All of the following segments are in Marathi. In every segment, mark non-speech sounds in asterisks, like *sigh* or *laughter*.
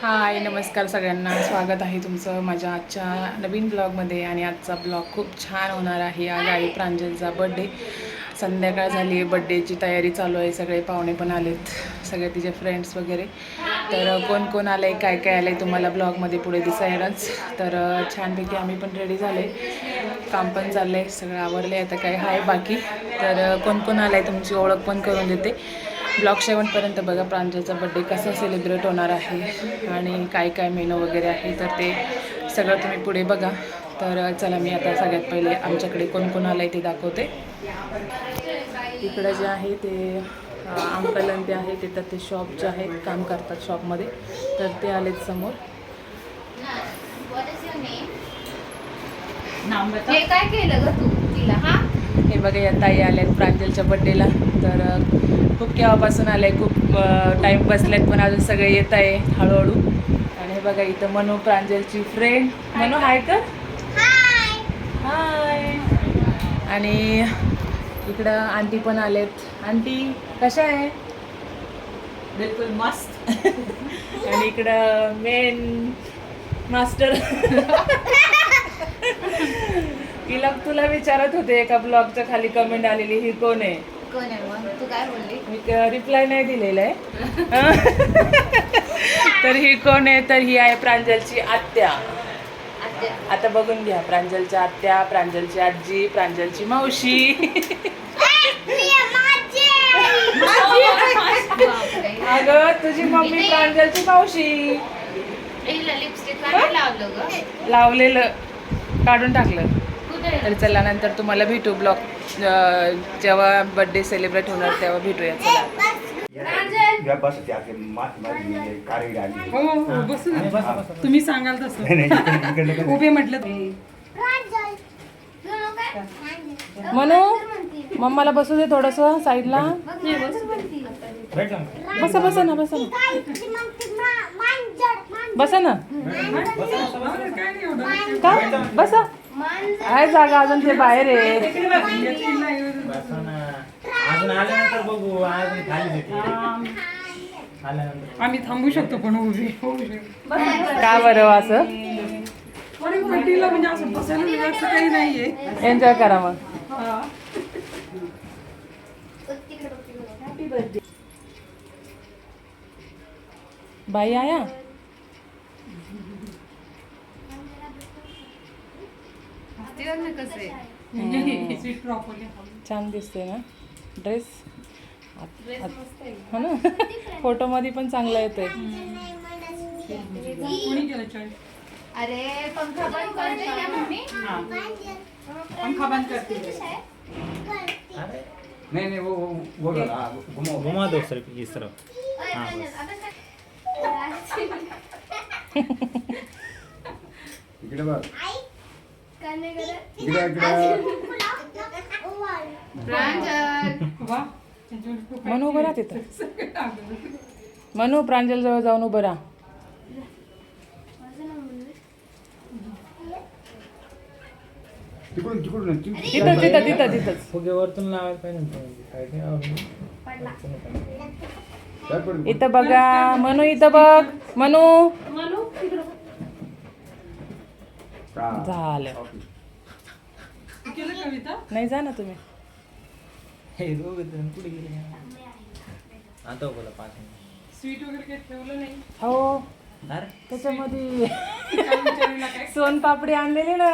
हाय नमस्कार सगळ्यांना. स्वागत आहे तुमचं माझ्या आजच्या नवीन ब्लॉगमध्ये आणि आजचा ब्लॉग खूप छान होणार आहे. आज आई प्रांजलचा बड्डे संध्याकाळ झाली आहे. बड्डेची तयारी चालू आहे. सगळे पाहुणे पण आलेत. सगळे तिचे फ्रेंड्स वगैरे. तर कोण कोण आलं आहे काय काय आलं आहे तुम्हाला ब्लॉगमध्ये पुढे दिसायलाच. तर छानपैकी आम्ही पण रेडी झाले काम पण चाललं आहे सगळं आवडलं आहे आता काय आहे बाकी. तर कोण कोण आलं आहे तुमची ओळख पण करून देते. ब्लॉग शेवटपर्यंत बघा प्रांजलचा बड्डे कसा सेलिब्रेट होणार आहे आणि काय काय मेनू वगैरे आहे तर ते सगळं तुम्ही पुढे बघा. तर चला मी आता सगळ्यात पहिले आमच्याकडे कोण कोण आलं आहे ते दाखवते. इकडं जे आहे ते अंकल आणि ते आहे ते तर ते शॉप जे आहेत काम करतात शॉपमध्ये तर ते आलेत समोर. काय केलं ग तू? तिला हा? हे बघा या ताई आल्यात प्रांजलच्या बड्डेला तर खूप केव्हापासून आले खूप टाईम बसलेत पण अजून सगळे येत आहे हळूहळू. आणि हे बघा इथं मनू प्रांजलची फ्रेंड मनू हाय कर. हाय आणि इकडं आंटी पण आलेत. आंटी कशा आहे? बिलकुल मस्त. *laughs* आणि इकडं मेन मास्टर *laughs* तिला तुला विचारत होते एका ब्लॉगच्या खाली कमेंट आलेली ही कोण आहे? कोण आहे मग? तू काय बोलली? मी रिप्लाय नाही दिलेला आहे. *laughs* तर ही कोण आहे? तर ही आहे प्रांजलची आत्या. आत्या. आता बघून घ्या प्रांजलच्या आत्या प्रांजलची आजी प्रांजलची मावशी. अगं तुझी मम्मी प्रांजलची मावशी. लावलेलं. काढून टाकलं. तर चला नंतर तुम्हाला भेटू ब्लॉग जेव्हा बर्थडे सेलिब्रेट होणार तेव्हा भेटूया चला. हो हो बसा. तुम्ही सांगाल तसं? *laughs* उभे म्हटलं. म्हणू मम्माला बसू दे थोडस साईडला. बसा बसा ना बसा ना. बसा ना. काय नाही. एवढं. का? बसा. आहे जागा अजून ते बाहेर आहे. येतील नाही. बसा ना. अजून आल्यानंतर बघू अजून खाली देते आल्यानंतर. आम्ही थांबू शकतो पण उभे होऊ शकतो का बरं असं? म्हणजे असं बसायला वेळ असं काही नाहीये. एन्जॉय करा मग. हा. बाई आया सीट प्रॉपरली *laughs* छान दिसते ना? ड्रेस हा ना? *laughs* फोटोमध्ये पण चांगला येतोय. कोणी केलं चॉईस अरे पंखा बंद कर दे ना मम्मी. पंखा बंद करते नहीं नहीं वो वो वो हाँ, घुमा घुमा दो सर इस तरफ. हाँ बस. *laughs* इकडे बघ. इकडे इकडे. प्रांजल. वा मनू उभं राहा तिथं. मनू प्रांजल जवळ जाऊन उभं राहा. तिकडून तिकडून ति- तिथं तिथं तिथं तिथंच. फुगे वरतून लावायला पाहिजे ना तो. काय ते आवडलं? काय पडलं? इथं बघा मनू इथं बघ. मनू. केलं कविता नाही जा ना तुम्ही. हे दोघं जण कुठे गेले? आता बोला पाच स्वीट वगैरे काही ठेवलं नाही? हो. अरे. त्याच्यामध्ये काय विचारायला काय? सोनपापडी आणलेली ना.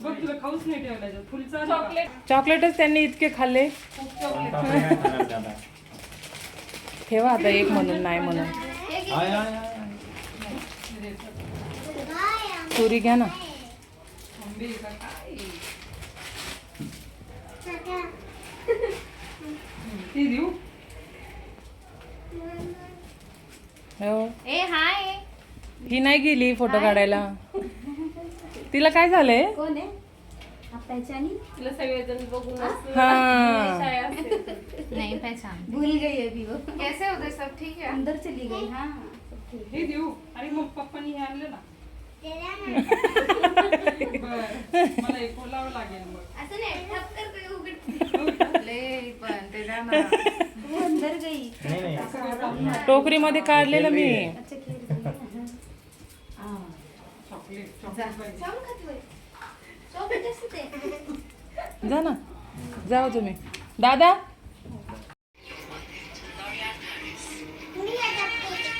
बघ तुला खाऊच नाही ठेवला. फुलचा चॉकलेट. चॉकलेटच त्यांनी इतके खाल्ले. काय? ठेवा आता एक म्हणून नाही म्हणून. आय, आय, आय. तुरी घ्या ना. आंबे का काय ते देऊ हो ए हाय ही नाही गेली फोटो काढायला. तिला काय झालंय? कोण आहे? तिला सगळेजण बघून हा? नहीं पहचान. भूल गई अभी वो. कैसे होते सब? ठीक है. अंदर चली गई हाँ. हे. देऊ. अरे मग पप्पानी हे आणलं ना. मला एक बोलावं लागेल मग. असं नाही ठपकर काही उघड ले पण ते जाणार वो अंदर गई. नाही नाही. टोकरीमध्ये काढलेलं मी. चॉकलेट जा. चॉकलेट जाऊन खाते बाई. चॉकलेट असतं ते. जा ना. जाऊ तुम्ही. दादा?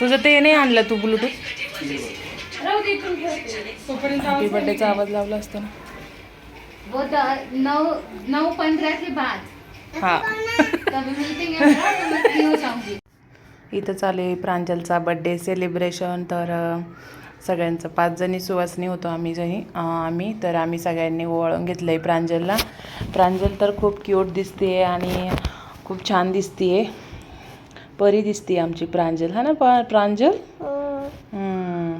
तुझं ते नाही आणलं तू ब्लूटूथ हॅपी बर्थडेचा आवाज लावला असता ना. वो द- नौ नौ पंद्रह के बाद. हा. तभी मिलते हैं तो मैं फ्री हो जाऊंगी इथं चालू आहे प्रांजलचा बड्डे सेलिब्रेशन तर सगळ्यांचं पाच जणी सुवासनी होतो आम्ही जणी आम्ही. तर आम्ही सगळ्यांनी ओवाळून घेतलं आहे प्रांजलला. प्रांजल तर खूप क्यूट दिसते आणि खूप छान दिसते परी दिसते आमची प्रांजल. हा ना पा प्रांजल?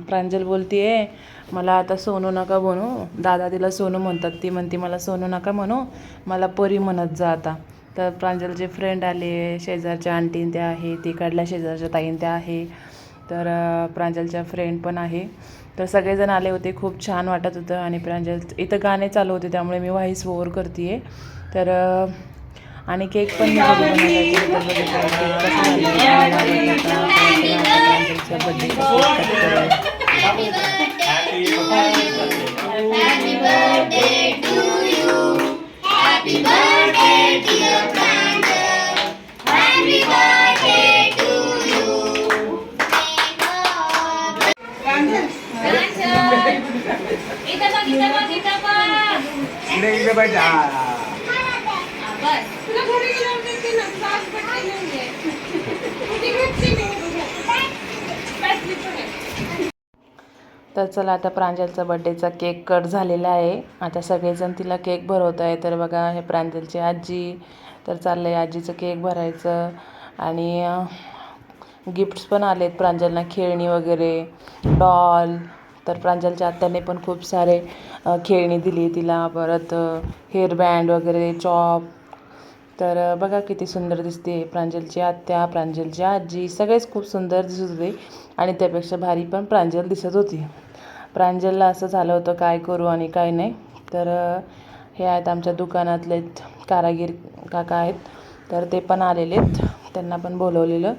प्रांजल बोलतीये मला आता सोनू नका म्हणू दादा तिला सोनू म्हणतात. ती म्हणते मला सोनू नका म्हणू मला परी म्हणत जा आता. तर प्रांजलचे फ्रेंड आले शेजारच्या आंटीन त्या आहे तिकडल्या शेजारच्या ताईन त्या आहे. तर प्रांजलच्या फ्रेंड पण आहे. तर सगळेजण आले होते खूप छान वाटत होतं आणि प्रांजल इथं गाणे चालू होते त्यामुळे मी व्हॉईस ओव्हर करते तर अं, आणि केक पण मी Happy birthday. to you. Happy birthday to you. Happy birthday, dear Brandon. Happy birthday to you. Brandon. Brandon. *laughs* Kita pa, kita pa, kita pa. Hindi, kita pa. तर चला आता प्रांजलचा बड्डेचा केक कट झालेला आहे. आता सगळेजण तिला केक भरवत आहे तर बघा हे प्रांजलची आजी. तर चाललं आहे आजीचं केक भरायचं. आणि गिफ्ट्स पण आलेत प्रांजलना. खेळणी वगैरे डॉल तर प्रांजलच्या आत्याने पण खूप सारे खेळणी दिली तिला. परत हेअरबँड वगैरे चॉप तर बघा किती सुंदर दिसते प्रांजलची आत्या प्रांजलची आजी. सगळेच खूप सुंदर दिसत होते. आणि त्यापेक्षा भारी पण प्रांजल दिसत होती. प्रांजलला असं झालं होतं काय करू आणि काय नाही. तर हे आहेत आमच्या दुकानातले कारागीर काका आहेत. तर ते पण आलेले आहेत. त्यांना पण बोलवलेलं.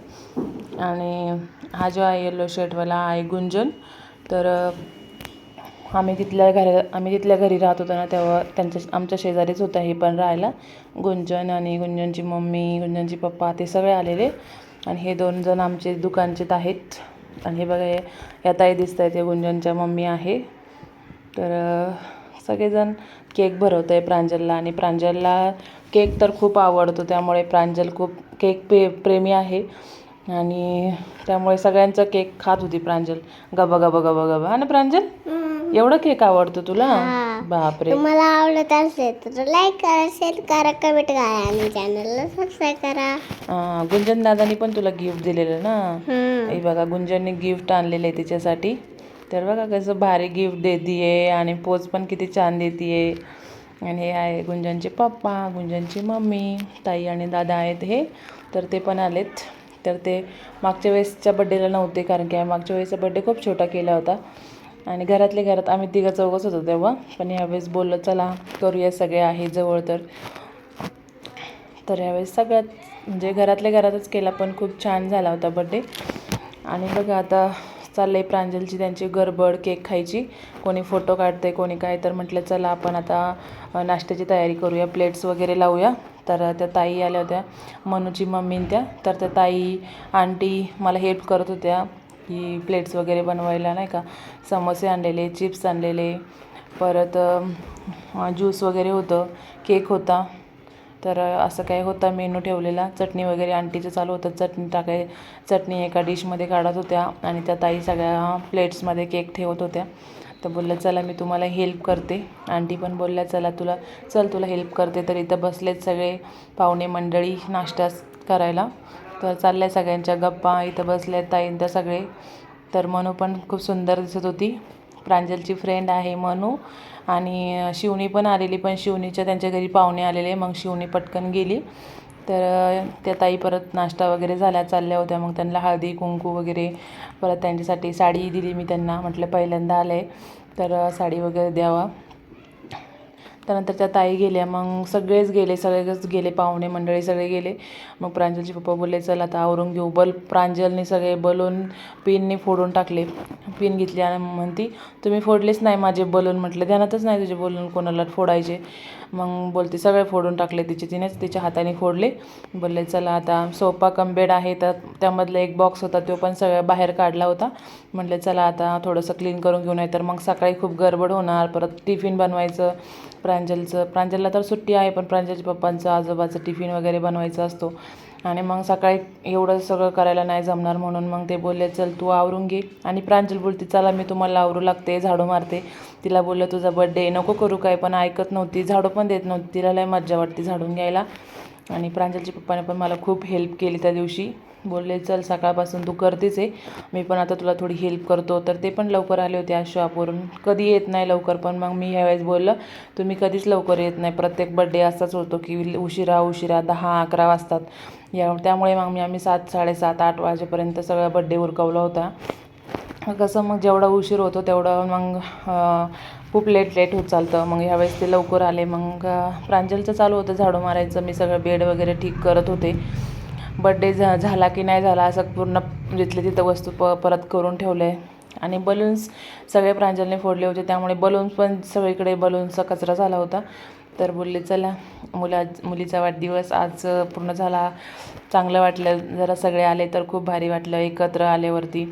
आणि हा जो आहे येलो शर्टवाला आहे गुंजन. तर आम्ही तिथल्या घरी आम्ही तिथल्या घरी राहत होतो ना तेव्हा त्यांच्या आमच्या शेजारीच होतं हे पण राहायला. गुंजन आणि गुंजनची मम्मी गुंजनची पप्पा ते सगळे आलेले. आणि हे दोन जण आमचे दुकानचेच आहेत. आणि हे बघा हे या ताई दिसत आहेत हे गुंजनच्या मम्मी आहे. तर सगळेजण केक भरवत आहे प्रांजलला आणि प्रांजलला केक तर खूप आवडतो त्यामुळे प्रांजल खूप केक पे प्रेमी आहे. आणि त्यामुळे सगळ्यांचा केक खात होती प्रांजल. गबा गबा गबा गबा. हा ना प्रांजल? एवढं केक आवडतो तुला? बापरे. तुम्हाला आवडत असेल तर लाईक करा शेअर करा कमेंट करा आणि चॅनलला सबस्क्राईब करा. गुंजन दादानी पण तुला गिफ्ट दिलेलं ना? हे बघा गुंजनने गिफ्ट आणलेलं आहे तिच्यासाठी. तर बघा कसं भारी गिफ्ट देतीये आणि पोच पण किती छान देतीये. आणि हे आहे गुंजनचे पप्पा गुंजनची मम्मी ताई आणि दादा आहेत हे. तर ते पण आलेत. तर ते मागच्या वेळेसच्या बड्डेला नव्हते कारण की आम्ही मागच्या वेळेसचा बड्डे खूप छोटा केला होता. आणि घरातल्या घरात आम्ही तिघं चौघच होतो तेव्हा. पण यावेळेस बोललो चला करूया सगळे आहे जवळ तर. तर ह्यावेळेस सगळ्यात म्हणजे घरातल्या घरातच केला पण खूप छान झाला होता बड्डे आणि बघा आता चाललं आहे प्रांजलची त्यांची गडबड केक खायची. कोणी फोटो काढते कोणी काय तर म्हटलं चला आपण आता नाश्त्याची तयारी करूया प्लेट्स वगैरे लावूया. तर त्या ताई आल्या होत्या. मनूची मम्मी त्या. तर त्या ताई आंटी मला हेल्प करत होत्या. की प्लेट्स वगैरे बनवायला नाही का? समोसे आणलेले चिप्स आणलेले. परत ज्यूस वगैरे होतं. केक होता. तर असं काय होता मेनू ठेवलेला. चटणी वगैरे आंटीचं चालू होतं. चटणी टाकाय चटणी एका डिशमध्ये काढत होत्या. आणि त्या ताई सगळ्या प्लेट्समध्ये केक ठेवत होत्या. तर बोलल्या चला मी तुम्हाला हेल्प करते. आंटी पण बोलल्या चला तुला चल तुला हेल्प करते. तर इथं बसलेत सगळे पाहुणे मंडळी नाश्ता करायला. तर चालल्या सगळ्यांच्या गप्पा इथं बसल्या ताईन त्या सगळे. तर मनू पण खूप सुंदर दिसत होती. प्रांजलची फ्रेंड आहे मनू आणि शिवणी पण आलेली पण शिवणीच्या त्यांच्या घरी पाहुणे आलेले मग शिवणी पटकन गेली. तर त्या ताई परत नाश्ता वगैरे झाल्या चालल्या होत्या. मग त्यांना हळदी कुंकू वगैरे परत त्यांच्यासाठी साडी दिली मी त्यांना. म्हटलं पहिल्यांदा आलं आहे तर साडी वगैरे द्यावा. त्यानंतर त्या ताई गेल्या मग सगळेच गेले सगळेच गेले पाहुणे मंडळी सगळे गेले. मग प्रांजलचे पप्पा बोलले चल आता आवरून घेऊ बल प्रांजलने सगळे बलून पिनने फोडून टाकले. पिन घेतली आणि म्हणती तुम्ही फोडलेच नाही माझे बलून म्हटले ध्यानातच नाही तुझे बलून कोणाला फोडायचे. मग बोलते सगळे फोडून टाकले तिचे तिनेच तिच्या हाताने फोडले. बोलले चला आता सोफा कंबेड आहे तर त्यामधला एक बॉक्स होता तो पण सगळ्या बाहेर काढला होता. म्हटलं चला आता थोडंसं क्लीन करून घेऊन नाही तर मग सकाळी खूप गडबड होणार परत टिफिन बनवायचं प्रांजलचं प्रांजलला तर सुट्टी आहे पण प्रांजलच्या पप्पांचं आजोबाचं टिफिन वगैरे बनवायचं असतो. आणि मग सकाळी एवढं सगळं करायला नाही जमणार म्हणून मग ते बोलले चल तू आवरून घे. आणि प्रांजल बोलते चला मी तुम्हाला आवरू लागते झाडू मारते. तिला बोललं तुझा बड्डे नको करू काय पण ऐकत नव्हती झाडू पण देत नव्हती तिला लय मज्जा वाटते झाडून घ्यायला. आणि प्रांजलच्या पप्पाने पण मला खूप हेल्प केली त्या दिवशी. बोलले चल सकाळपासून तू करतेच आहे. मी पण आता तुला थोडी हेल्प करतो. तर ते पण लवकर आले होते आज शॉपवरून कधी येत नाही लवकर पण मग मी ह्यावेळेस बोललं तुम्ही कधीच लवकर येत नाही. प्रत्येक बड्डे असाच होतो की उशिरा उशिरा दहा अकरा वाजतात. या त्यामुळे मग मी आम्ही सात साडेसात आठ वाजेपर्यंत सगळा बड्डे उरकवला होता. कसं मग जेवढा उशीर होतो तेवढं मग खूप लेट लेट होत चालतं. मग ह्यावेळेस ते लवकर आले. मग प्रांजलचं चालू होतं झाडू मारायचं. मी सगळं बेड वगैरे ठीक करत होते. बड्डे झा झाला की नाही झाला असं पूर्ण जिथले तिथं वस्तू प परत करून ठेवलं आहे आणि बलून्स सगळे प्रांजलने फोडले होते त्यामुळे बलून्स पण सगळीकडे बलून्सचा कचरा झाला होता. तर बोलले चला मुला मुलीचा वाढदिवस आज पूर्ण झाला. चांगलं वाटलं जरा सगळे आले तर खूप भारी वाटलं एकत्र आल्यावरती.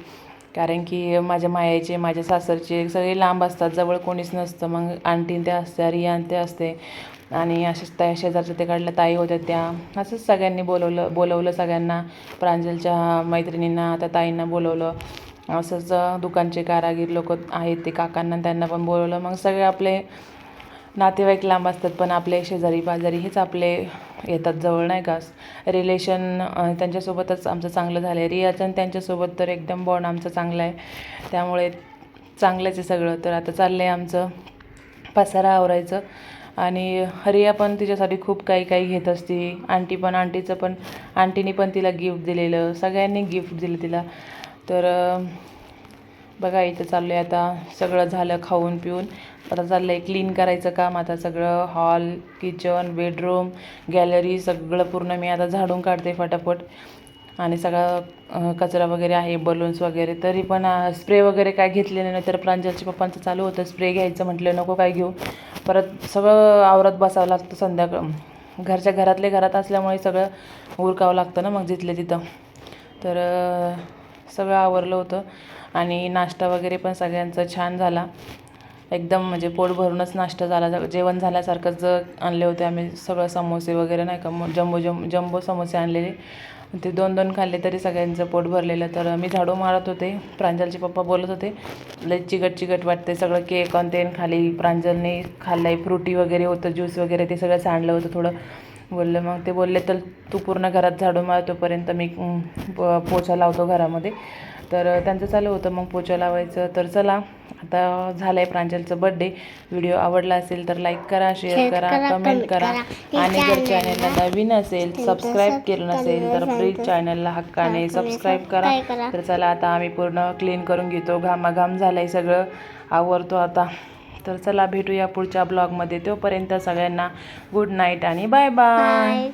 कारण की माझ्या मायाचे माझ्या सासरचे सगळे लांब असतात जवळ कोणीच नसतं. मग आणटीन ते असते रियान ते असते. आणि अशाच त्या शेजारच्या तिकडल्या ताई होत्या त्या. असंच सगळ्यांनी बोलवलं बोलवलं सगळ्यांना. प्रांजलच्या मैत्रिणींना त्या ताईंना बोलवलं. असंच दुकानचे कारागीर लोक आहेत ते काकांना त्यांना पण बोलवलं. मग सगळे आपले नातेवाईक लांब असतात पण आपले शेजारी पाजारी हेच आपले येतात जवळ नाही का? रिलेशन त्यांच्यासोबतच आमचं चांगलं झालं आहे रियाचं त्यांच्यासोबत तर एकदम बॉन्ड आमचं चांगलं आहे. त्यामुळे चांगलंच आहे सगळं. तर आता चाललं आहे आमचं पसारा आवरायचं. आणि रिया पण तिच्यासाठी खूप काही काही घेत असते. आंटी पण आंटीचं पण आंटीने पण तिला गिफ्ट दिलेलं. सगळ्यांनी गिफ्ट दिलं तिला. तर बघा इथं चाललं आहे आता. सगळं झालं खाऊन पिऊन. आता चाललं आहे क्लीन करायचं काम आता सगळं हॉल किचन बेडरूम गॅलरी सगळं पूर्ण मी आता झाडून काढते फटाफट. आणि सगळा कचरा वगैरे आहे बलून्स वगैरे. तरी पण स्प्रे वगैरे काय घेतलेलं नाही तर प्रांजलच्या पप्पांचं चालू होतं. स्प्रे घ्यायचं म्हटलं नको काय घेऊ. परत सगळं आवरत बसावं लागतं संध्याकाळ घरच्या घरातले घरात असल्यामुळे सगळं उरकावं लागतं ना मग जिथले तिथं. तर सगळं आवरलं होतं. आणि नाश्ता वगैरे पण सगळ्यांचं छान झाला. एकदम म्हणजे पोट भरूनच नाश्ता झाला जेवण झाल्यासारखंच आणले होते आम्ही सगळं समोसे वगैरे नाही का मग जम्बो जम जम्बो समोसे आणलेले. ते दोन दोन खाल्ले तरी सगळ्यांचं पोट भरलेलं. तर मी झाडू मारत होते प्रांजलचे पप्पा बोलत होते लय चिकट चिकट वाटते सगळं केक आणि ते खाली प्रांजलने खाल्लं आहे फ्रुटी वगैरे होतं ज्यूस वगैरे ते सगळं सांडलं होतं थोडं. बोललं मग ते बोलले तर तू पूर्ण घरात झाडू मारतोपर्यंत मी प- पोछा लावतो घरामध्ये. तर त्यांचं चालू होतं मग पोछा लावायचं. तर चला आता झालं आहे प्रांजलचं बड्डे व्हिडिओ आवडला असेल तर लाईक करा शेअर करा कमेंट करा. आणि जर चॅनलला नवीन असेल सबस्क्राईब केलं नसेल तर प्लीज चॅनलला हक्काने सबस्क्राईब करा. तर चला आता आम्ही पूर्ण क्लीन करून घेतो. घामाघाम झालं आहे सगळं. आवरतो आता. तर चला भेटूया पुढच्या ब्लॉगमध्ये तोपर्यंत सगळ्यांना गुड नाईट आणि बाय बाय